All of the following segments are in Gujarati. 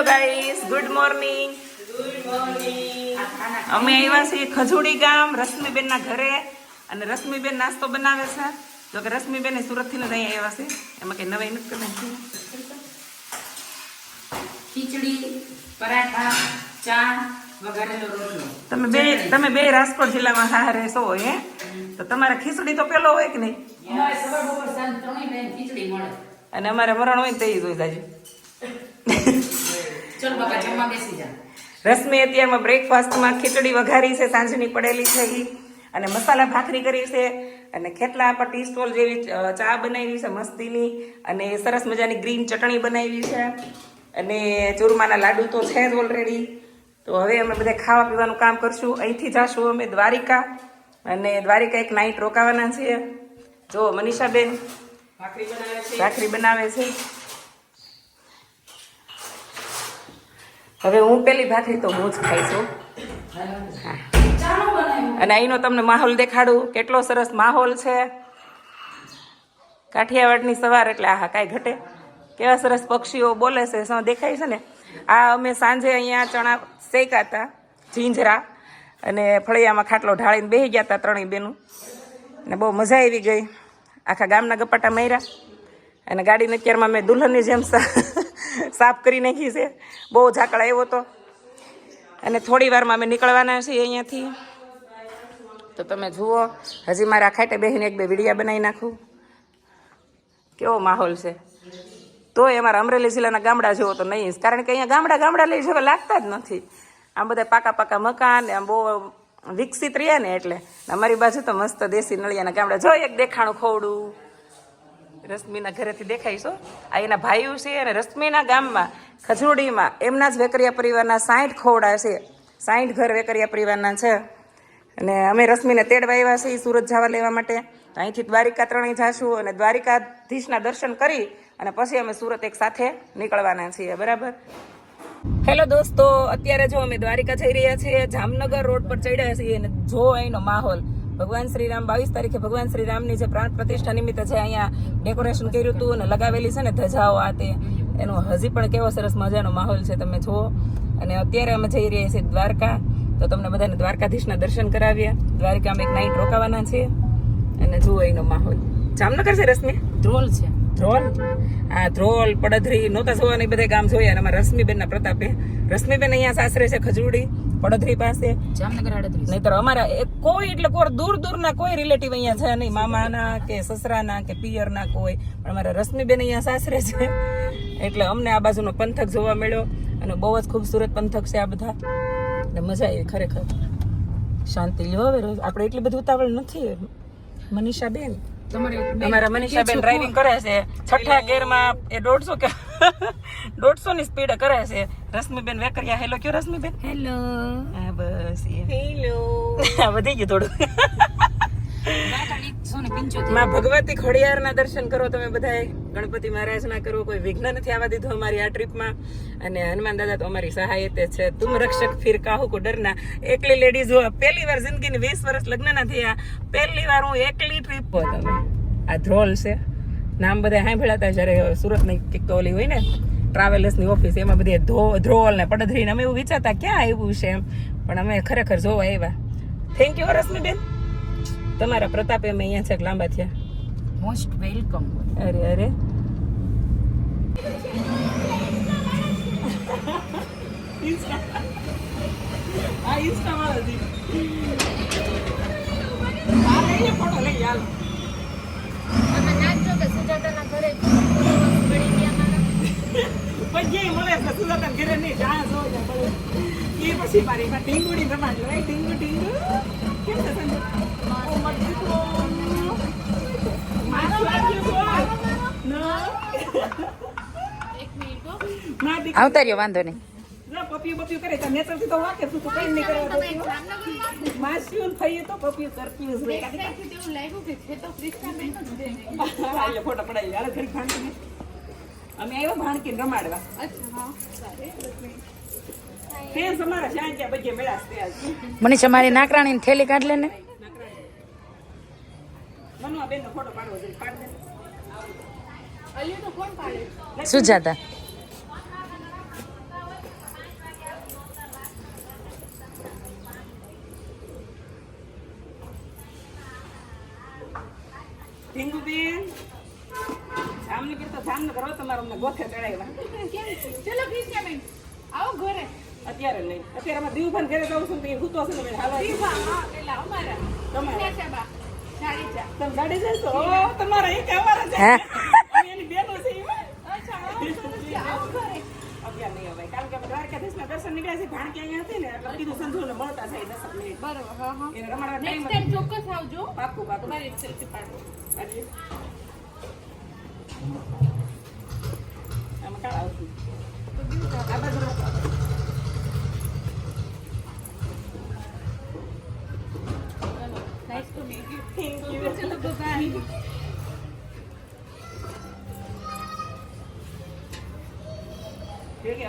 Hello guys good morning. અમે આવ્યા છીએ ખજુડી ગામ રશ્મિબેનના ઘરે. અને રશ્મિબેન નાસ્તો બનાવે છે. જો કે રશ્મિબેન એ સુરતથી જ અહીંયા આવ્યા છે. એમાં કઈ નવાઈ નથી કરવાની ખીચડી પરાઠા ચા વઘારેલો રોટલો. તમે બે તમે બે રાજકોટ જિલ્લામાં હા રહેશો હે તો તમારે ખીચડી તો પેલો હોય કે નહીં? સવાર બપોર સાંજ ત્રણેય ખીચડી મળે. અને અમારે મરણ હોય તે જોઈ જાજુ. ચલ બાપા જમવા બેસી જા. રશ્મિ અત્યારમાં બ્રેકફાસ્ટમાં ખીચડી વઘારી છે સાંજની પડેલી છે ઈ. અને મસાલા ભાખરી કરી છે અને ખેતલા પર ટી સ્ટોલ જેવી ચા બનાવી છે મસ્તીની અને સરસ મજાની ગ્રીન ચટણી બનાવી છે. અને ચૂરમાના લાડુ તો છે જ ઓલરેડી તો હવે અમે બધા ખાવા પીવાનું કામ કરશું. અહીંથી જાશું અમે દ્વારિકા અને દ્વારિકા એક નાઈટ રોકાવાના છીએ. જો મનીષાબેન ભાખરી બનાવે છે. ભાખરી બનાવે છે. હવે હું પેલી ભાખરી તો હું જ ખાઈ છું. અને અહીંનો તમને માહોલ દેખાડું. કેટલો સરસ માહોલ છે. કાઠિયાવાડની સવાર એટલે આહા, કાંઈ ઘટે. કેવા સરસ પક્ષીઓ બોલે છે, શું દેખાય છે ને? આ અમે સાંજે અહીંયા ચણા શેકા હતા ઝીંઝરા અને ફળિયામાં ખાટલો ઢાળીને બેસી ગયા હતા ત્રણેય બેનું. અને બહુ મજા આવી ગઈ. આખા ગામના ગપાટા માર્યા. અને ગાડીને અત્યારમાં મેં દુલ્હનની જેમ સાફ કરી નાખી છે. બહુ ઝાકળ આવ્યો હતો અને થોડી વારમાં અમે નીકળવાના છીએ અહીંયાથી. તો તમે જુઓ, હજી મારા ખાટે બેહીને એક બે વિડીયા બનાવી નાખું. કેવો માહોલ છે. તો એ અમારા અમરેલી જિલ્લાના ગામડા જેવો તો નહીં. કારણ કે અહીંયા ગામડા ગામડા લઈ જેવા લાગતા જ નથી. આમ બધા પાકા પાકા મકાન આમ બહુ વિકસિત રહ્યા ને એટલે. અમારી બાજુ તો મસ્ત દેશી નળિયાના ગામડા. જો એક દેખાણું ખોવડું. રશ્મિના ઘરેથી દેખાઈશું આ એના ભાઈઓ છે અને રશ્મિના ગામમાં ખજૂડીમાં એમના જ વેકરિયા પરિવારના સાઠ ખોવડા છે. સાઠ ઘર વેકરિયા પરિવારના છે. અને અમે રશ્મિને તેડવા આવ્યા છીએ સુરત જવા લેવા માટે. અહીંથી દ્વારિકા ત્રણેય જાશું અને દ્વારિકાધીશના દર્શન કરી અને પછી અમે સુરત એક સાથે નીકળવાના છીએ. બરાબર? હેલો દોસ્તો, અત્યારે જો અમે દ્વારિકા જઈ રહ્યા છીએ, જામનગર રોડ પર ચડ્યા છીએ અને જો અહીંનો માહોલ ભગવાન શ્રી રામ બાવીસ તારીખે ભગવાન શ્રી રામની જે પ્રાણ પ્રતિષ્ઠા નિમિત્તે જે અહીંયા ડેકોરેશન કર્યું હતું અને લગાવેલી છે ને ધજાઓ આ તે એનો હજી પણ કેવો સરસ મજાનો માહોલ છે તમે જુઓ. અને અત્યારે અમે જઈ રહ્યા છીએ દ્વારકા. તો તમને બધાને દ્વારકાધીશના દર્શન કરાવ્યા અમે એક નાઇટ રોકાવાના છીએ. અને જુઓ એનો માહોલ. જામનગર છે રશ્મિ? ધ્રોલ છે. ધ્રોલ? આ ધ્રોલ પડધરી નહોતા જોવાના એ બધા ગામ જોયા. અને અમારા રશ્મિબેનના પ્રતાપે. રશ્મિબેન અહીંયા સાસરે છે ખજૂડી પડધરી પાસે. જામનગર આડત્રીસ. નહીતર અમારા કોઈ એટલે કોઈ દૂર દૂરના કોઈ રિલેટિવ અહીંયા છે નહીં. મામાના કે સસરાના કે પિયરના કોઈ. પણ અમારા રશ્મિબેન અહીંયા સાસરે છે. એટલે અમને આ બાજુનો પંથક જોવા મળ્યો અને બહુ જ ખૂબસૂરત પંથક છે આ બધા. એટલે મજા આવી ખરેખર. શાંતિ લ્યો હવે આપણે એટલી બધી ઉતાવળ નથી. મનીષાબેન. તમારે અમારા મનીષાબેન ડ્રાઇવિંગ કરે છે. છઠ્ઠા ગેરમાં એ દોઢસો કે દોઢસો ની સ્પીડ કરે છે. રશ્મિબેન વેકરિયા હેલો કયો રશ્મિબેન? હેલો. હા બસ હેલો. વધી ગયું થોડું. સો ને પંચોતેરમાં ભગવતી ખોડિયારના દર્શન કરો, તમે બધાએ. ગણપતિ મહારાજના કરો, કોઈ વિઘ્ન નથી આવવા દીધું અમારી આ ટ્રીપમાં. અને હનુમાન દાદા તો અમારી સહાય તે છે. તુમ રક્ષક ફિર કાહુ કો ડરના. એકલી લેડીઝ પહેલી વાર જિંદગીની વીસ વર્ષ લગ્ન ના થયા. પહેલી વાર હું એકલી ટ્રીપ હો તમે. આ ધ્રોલ છે. નામ બધા સાંભળાતા જ્યારે સુરતની કંઈક ઓલી હોય ને ટ્રાવેલર્સની ઓફિસ એમાં બધી ધો, ધ્રોલ ને પડધરી ને અમે એવું વિચારતા, ક્યાં આવ્યું છે એમ? પણ અમે ખરેખર જોવા આવ્યા. થેન્ક યુ રશ્મિબેન તમારા પ્રતાપે અમે અહીંયા છે લાંબા થયા? મોસ્ટ વેલકમ અરે અરે. આ ઇન્સ્ટા વાળા જી આ લઈએ ફોટો લઈ હાલ. પછી મળે છે સુજાતા ઘરે નહીં જો ત્યાં એ પછી મારી ટીંગુડી રમાડ. ટીંગુ ટીંગુ. કેમ છે સંજય ઓ મત દીકરો મારો લાગ્યો તો ના ના દીકરો આવતા રહ્યો વાંધો નહીં. ના પપિયું બપિયું કરે તો નેતરથી તો વાકેફ છું તો કઈ નહીં કરવા થઈએ તો પપિયું કરતી જ રહે હાલે ફોટો પડાવી. હાલે ઘડી ભાણકીને અમે આવ્યો ભાણકીને રમાડવા. બજે મેળા છે. આજ મનીષા નાકરાણી ની થેલી કાઢ લે ને. મનુ બેન ફોટો પાડવો જોઈએ પાડ દે. શું જાતા ટીંગુબેન જામનગર તો જામનગર હો તમારો અમને ગોખે ચડાવ્યા ચલો બેન આવો ઘરે. અત્યારે નહીં. અત્યારે અમે દીવભાન ઘરે જાઉં છું તો હા પેલા અમારા. તમે ગાડી તમારા કારણ કે દ્વારકાધીશના દર્શન નીકળ્યા છે ભાણકી અહીંયા હતી ને એટલે કીધું સંજુને મળતા થાય દસ મિનિટ બરોબર હા હા. એને રમાડવા નેક્સ્ટ ટાઈમ ટાઈમ ચોક્કસ આવજો. પાકું પાકું. મારી સેલ્ફી પાડો. હજી આમાં કાળ આવતું બાજુ. નાઇસ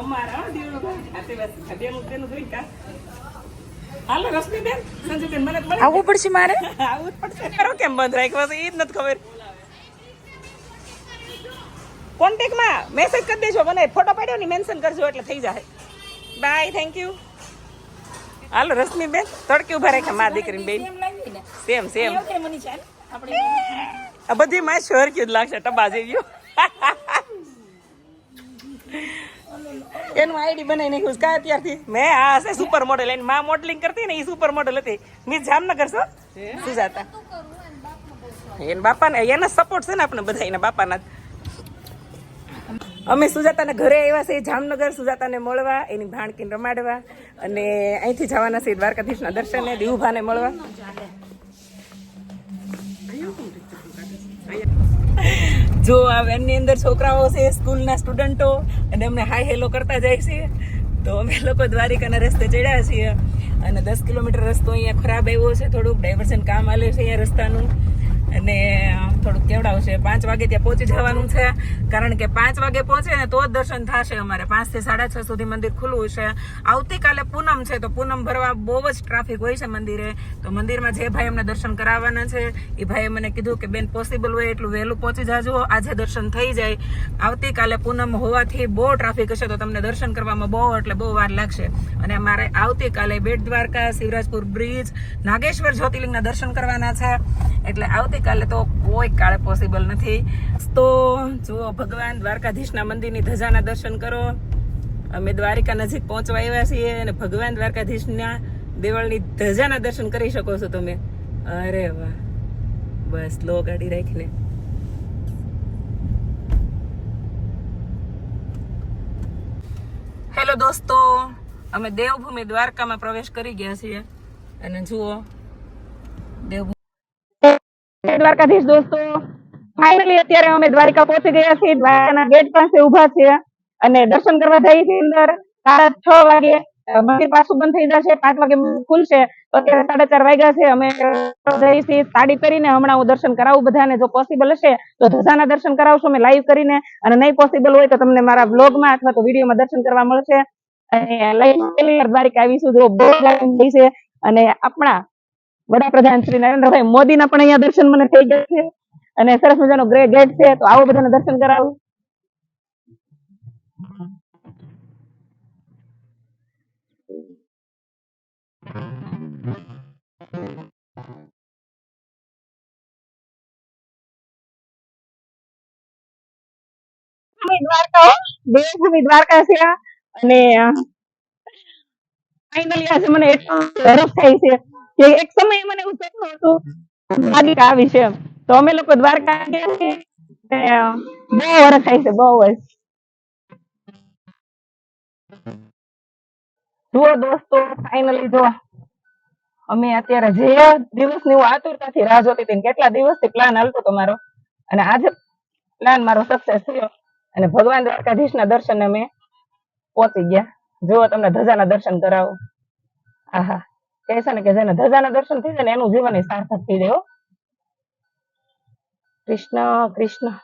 અમારા હાલો રશ્મિબેન સંજુબેન મને આવવું પડશે મારે? આવું પડશે. કરો કેમ બંધ રાખ્યો છે એ જ નથી ખબર. કોન્ટેક્ટમાં મેસેજ કરી દેજો મને. ફોટો પાડ્યો ને મેન્શન કરજો એટલે થઈ જાય. બાય થેન્ક યુ હાલો રશ્મિબેન તડકી ઊભા રાખ્યા મા દીકરી બેન. સેમ સેમ આ બધી માં શોર જ લાગશે ટબા જેવી એનું આઈડી બનાવી નાખ્યું કા અત્યારથી મેં આ હશે સુપર મોડેલ એની માં મોડલિંગ કરતી ને એ સુપર મોડેલ હતી. મી જામનગર છો? સુજાતા. એના બાપા ને એના સપોર્ટ છે ને આપણે બધા એના બાપાના અમે સુજાતાને ઘરે આવ્યા છે જામનગર. સુજાતાને મળવા, એની ભાણકીને રમાડવા અને અહીંથી જવાના છે દ્વારકાધીશના દર્શને દેવુભાને મળવા. જો આ વેનની અંદર છોકરાઓ છે, સ્કૂલના સ્ટુડન્ટો, અને અમને હાય હેલો કરતા જાય છે. તો અમે લોકો દ્વારિકાના રસ્તે ચડ્યા છીએ અને દસ કિલોમીટર રસ્તો અહીંયા ખરાબ આવ્યો છે, થોડુંક ડાયવર્ઝન કામ આલે છે અહીંયા રસ્તાનું. અને થોડુંક કેવડાવશે. પાંચ વાગે ત્યાં પહોંચી જવાનું છે. કારણ કે પાંચ વાગે પહોંચે ને તો જ દર્શન થશે અમારે. પાંચથી સાડા છ સુધી મંદિર ખુલ્લું છે. આવતીકાલે પૂનમ છે, તો પૂનમ ભરવા બહુ જ ટ્રાફિક હોય છે મંદિરે. તો મંદિરમાં જે ભાઈ અમને દર્શન કરાવવાના છે, એ ભાઈએ મને કીધું કે, બેન પોસિબલ હોય એટલું વહેલું પહોંચી જાજો. આજે દર્શન થઈ જાય. આવતીકાલે પૂનમ હોવાથી બહુ ટ્રાફિક હશે, તો તમને દર્શન કરવામાં બહુ, એટલે બહુ વાર લાગશે. અને અમારે આવતીકાલે બેટ દ્વારકા, શિવરાજપુર બ્રિજ, નાગેશ્વર જ્યોતિર્લિંગના દર્શન કરવાના છે. એટલે આવતીકાલે તો કોઈ કાળે પોસિબલ નથી. તો જુઓ, ભગવાન દ્વારકાધીશના મંદિરની ધજાના દર્શન કરો. અમે દ્વારિકા નજીક પહોંચવા આવ્યા છીએ અને ભગવાન દ્વારકાધીશના દેવળની ધજાના દર્શન કરી શકો છો તમે. અરે વાહ. બસ, લો ગાડી રાખીને. હેલો દોસ્તો. અમે દેવભૂમિ દ્વારકામાં પ્રવેશ કરી ગયા છીએ. અને જુઓ દેવભૂમિ દ્વારકાધીશ દોસ્તો ફાઇનલી અત્યારે અમે દ્વારકા પહોંચી ગયા છીએ. દ્વારકાના ગેટ પાસે ઊભા છીએ અને દર્શન કરવા જઈએ છીએ અંદર. સાડા છ વાગે મંદિર પાછું બંધ થઈ જશે. પાંચ વાગે ખુલશે. અત્યારે સાડા ચાર વાગ્યા છે. અમે જઈએ છીએ સાડી કરીને હમણાં હું દર્શન કરાવું બધાને. જો પોસિબલ હશે, તો ધજાના દર્શન કરાવશું. અમે લાઈવ કરીને. અને નહીં પોસિબલ હોય તો તમને મારા બ્લોગમાં અથવા તો વિડીયોમાં દર્શન કરવા મળશે. અને વાર દ્વારિકા આવીશું. જો બહુ છે. અને આપણા વડાપ્રધાન શ્રી નરેન્દ્રભાઈ મોદીના પણ અહીંયા દર્શન મને થઈ ગયા છે. અને સરસ મજાનો ગ્રે ગેટ છે, તો આવો બધાને દર્શન કરાવું. દ્વારકા દેવભૂમિ દ્વારકા છે અને એટલો સરસ થાય છે. કે એક સમયે મને એવું સપનું હતું. દ્વારિકા આવી છે તો અમે લોકો દ્વારકા ગયા છે બહુ વર્ષ થાય છે બહુ વર્ષ જુઓ દોસ્તો ફાઇનલી જો અમે અત્યારે જે દિવસની હું આતુરતાથી રાહ જોતી હતી કેટલા દિવસથી પ્લાન હાલતો હતો મારો. અને આજે પ્લાન મારો સક્સેસ થયો. અને ભગવાન દ્વારકાધીશના દર્શન અમે પહોંચી ગયા. જુઓ તમને ધજાના દર્શન કરાવો. આહા. કહે છે ને કે જેને ધજાના દર્શન થઈ જાય ને, એનું જીવન સાર્થક થઈ જાય કૃષ્ણ કૃષ્ણ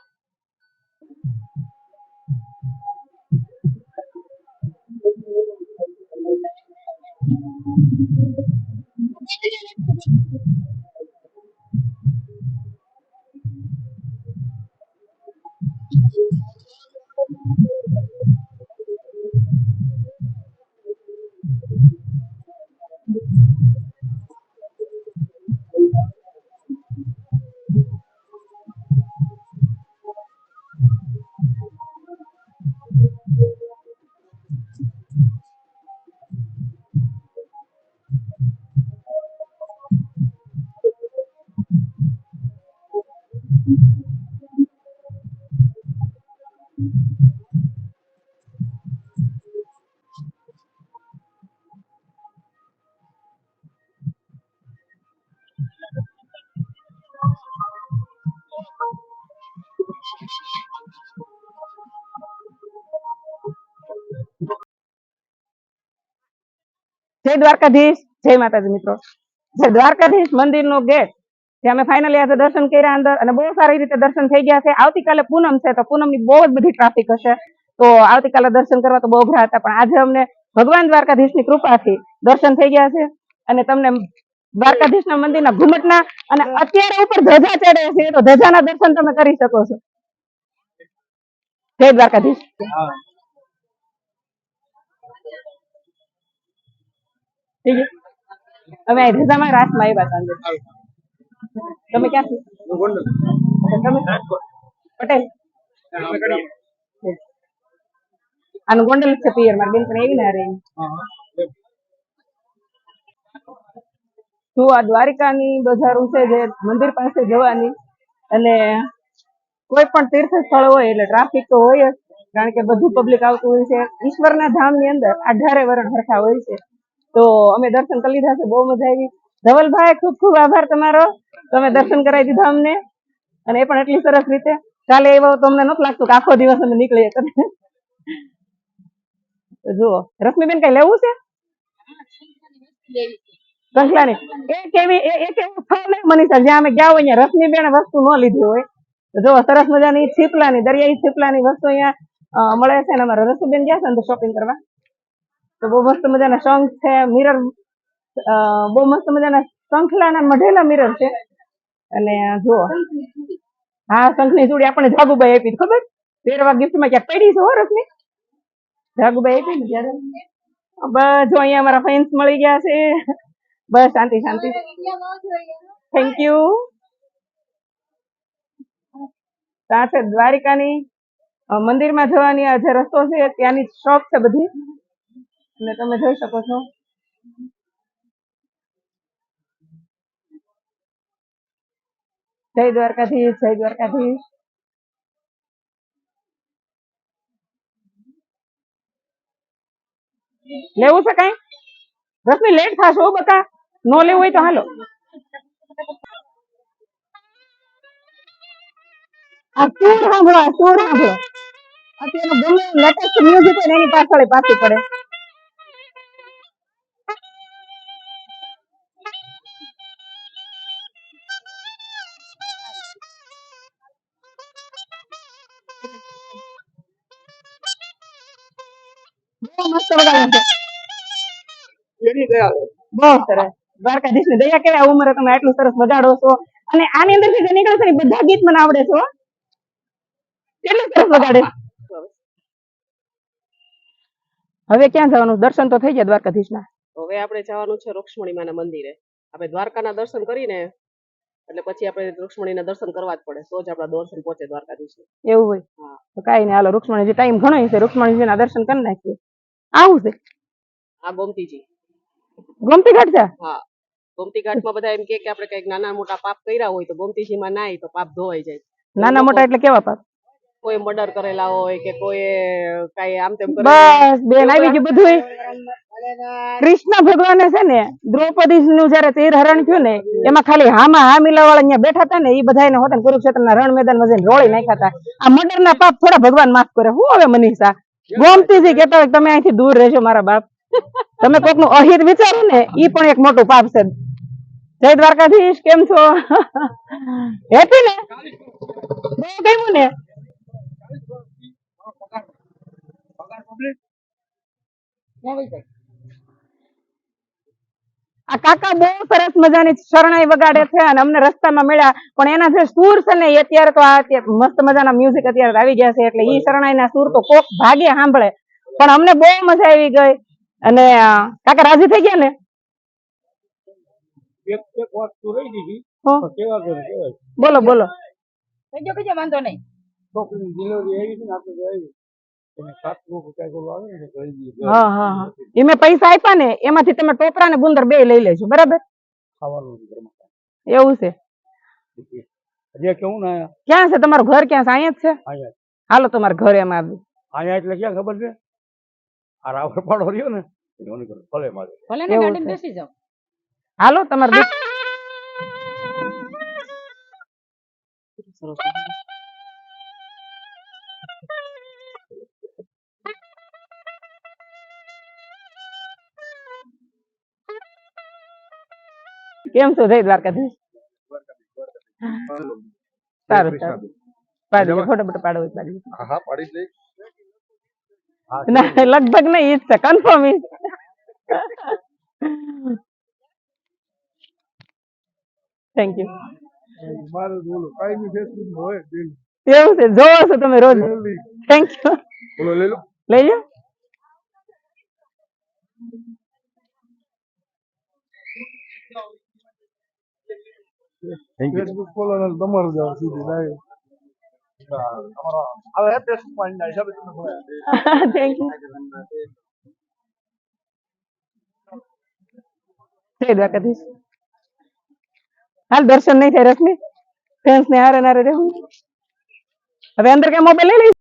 જય દ્વારકાધીશ, જય માતાજી મિત્રો. જય દ્વારકાધીશ મંદિરનો ગેટ, જે અમે ફાઇનલી આજે દર્શન કર્યા અંદર અને બહુ સારી રીતે દર્શન થઈ ગયા છે. આવતીકાલે પૂનમ છે, તો પૂનમની બહુ જ બધી ટ્રાફિક હશે. તો આવતીકાલે દર્શન કરવા તો બહુ અઘરા હતા, પણ આજે અમને ભગવાન દ્વારકાધીશની કૃપાથી દર્શન થઈ ગયા છે અને તમને દ્વારકાધીશના મંદિરના ઘુમટના અને અત્યારે ઉપર ધજા ચડે છે, તો ધજાના દર્શન તમે કરી શકો છો. જય દ્વારકાધીશ. થઈ ગયું? અમે અહીં રાતમાં આવ્યા હતા બેન પણ એવી ના રહી શું આ દ્વારિકાની બજારું છે જે મંદિર પાસે જવાની અને કોઈ પણ તીર્થ સ્થળ હોય એટલે ટ્રાફિક તો હોય જ, કારણ કે બધું પબ્લિક આવતું હોય છે. ઈશ્વરના ધામની અંદર અઢારે વરણ હરખા હોય છે. તો અમે દર્શન કરી લીધા છે, બહુ મજા આવી. ધવલભાઈ, ખૂબ ખૂબ આભાર તમારો. તમે દર્શન કરાવી દીધા અમને. અને એ પણ એટલી સરસ રીતે. કાલે એવો તો અમને નથી લાગતું કે આખો દિવસ અમે નીકળીએ. જુઓ, રશ્મિબેન કઈ લેવું છે? એવી એ- એક એવું નહીં મનીષા જ્યાં અમે ગયા હોય ત્યાં વસ્તુ ન લીધી હોય. જો સરસ મજાની છીપલાની, દરિયાઈ છીપલાની વસ્તુ અહીંયા મળે છે ને અમારા રસુબેન ગયા છે ને શોપિંગ કરવા. તો બહુ મસ્ત મજાના શંખ છે મિરર બહુ મસ્ત મજાના શંખલાના મઢેલા મિરર છે. અને જુઓ હા, શંખની જોડી આપણે જાગુબાઈ આપી ખબર? તેરવા ગિફ્ટમાં ક્યાંક પડી છે, હો ની જાગુબાઈ આપી ને ત્યારે? બસ, જો અહીંયા અમારા ફેન્સ મળી ગયા છે. બસ, શાંતિ શાંતિ. થેન્ક યુ સાથે દ્વારિકાની મંદિરમાં જવાની આ જે રસ્તો છે, ત્યાંની શોપ છે બધી. અને તમે જોઈ શકો છો. જય દ્વારકાધીશ જય દ્વારકાધીશ. લેવું છે કઈ? રશ્મિ લેટ થશે બકા. નો લેવું હોય તો હાલો. આ સુર સાંભળો સુર સાંભળો અત્યારે ગમે લેટેસ્ટ મ્યુઝિક એની પાછળ પાછું પડે. છે બહુ સરસ. દ્વારકાધીશની દયા કેવાય આ તમે આટલું સરસ વગાડો છો. અને આની અંદર જે નીકળે છે બધા ગીત મને આવડે છો કેટલું સરસ વગાડે હવે ક્યાં જવાનું? દર્શન તો થઈ ગયા દ્વારકાધીશ ના હવે આપણે જવાનું છે રૂક્ષ્મણીમાના મંદિરે. આપણે દ્વારકાના દર્શન કરીને એટલે પછી આપણે રૂક્ષ્મણીના દર્શન કરવા જ પડે. તો જ આપણા દર્શન પહોંચે દ્વારકાધીશ. એવું હોય. તો કાંઈ નહીં. હાલો રૂક્ષ્મણીજી ટાઈમ ઘણો છે. રૂક્ષ્મણીજી ના દર્શન કરી નાખીએ. આવું છે. આ ગોમતીજી. ગમતી ઘાટ છે? હા. ગોમતી ઘાટમાં બધા એમ કે આપણે કંઈક નાના મોટા પાપ કર્યા હોય તો ગોમતીજીમાં નાય તો પાપ ધોવાઈ જાય. નાના મોટા એટલે કેવા પાપ? કોઈ મર્ડર કરેલા હોય કે કોઈ કઈ આમ તેમ બસ બેન આવી ગયું બધું કૃષ્ણ ભગવાને છે ને દ્રૌપદી નું જયારે તીર હરણ થયું ને એમાં ખાલી હામાં હા મિલાવાળા અહીંયા બેઠા હતા ને એ બધા એને હોતા કુરુક્ષેત્રના રણ મેદાનમાં રોળી નાખ્યા હતા. આ મર્ડર ના પાપ થોડા ભગવાન માફ કરે. હું હવે મનીષા? ગોમતીજી કેતા હોય તમે અહીંથી દૂર રહેજો મારા બાપ. તમે કોકનું અહિત વિચારો ને, ઈ પણ એક મોટું પાપ છે. જય દ્વારકાધીશ, કેમ છો? હેપી ને? બહુ ને? આ કાકા બહુ સરસ મજાની શરણાઈ વગાડે છે અને અમને રસ્તામાં મળ્યા, પણ એના જે સૂર છે ને અત્યારે તો આ મસ્ત મજાના મ્યુઝિક અત્યારે આવી ગયા છે, એટલે ઈ શરણાઈના સૂર તો કોક ભાગે સાંભળે. પણ અમને બહુ મજા આવી ગઈ. અને કાકા રાજી થઈ ગયા ને? એક એક વાત તો રહી ગઈ હો, કેવા કરે કેવાય બોલો બોલો. કહેજો કહેજો વાંધો નહીં. છોકરીની ડિલિવરી આવી છે ને આપણે તો આવી. એને સાત રૂપિયા કંઈક ઓલું આવે ને તો કરી દઈએ હા હા હા. એ પૈસા આપ્યા ને એમાંથી તમે ટોપરા ને ગુંદર બે લઈ લેજો બરાબર? એવું છે. કેવું ને ક્યાં છે તમારું ઘર? ક્યાં છે? અહીંયા જ છે? હાલો તમારા ઘરે એમ આવ્યું અહીંયા એટલે ક્યાં ખબર છે? આ રાવળ પાડો રહ્યો ને એનો કરો. ભલે મારે. ભલે ને ગાડીમાં બેસી જાવ હાલો તમારે કેમ છો જય દ્વારકાધીશ? સારું સારું. પાડો ફોટો ફોટો પાડો પાડી હા પાડી જ લઈ ના લગભગ નહીં ઈ જ છે કન્ફર્મ ઈ થેન્ક યુ મારે બોલો કાંઈ ફેસબુક હોય એવું છે જોવો છો તમે રોજ. થેન્ક યુ બોલો લઈ લો. લઈ જાઓ ફેસબુક ખોલો ને તમારું જાવ સીધી લાઈવ હવે ફેસબુકમાં ના હિસાબે તમે ખોલાય. થેન્ક યુ જય દ્વારકાધીશ હાલ દર્શન નહીં થાય રશ્મિ ફ્રેન્ડ્સ ને હારે નારે રહેવું હવે અંદર કઈ મોબાઈલ લઈ લઈશ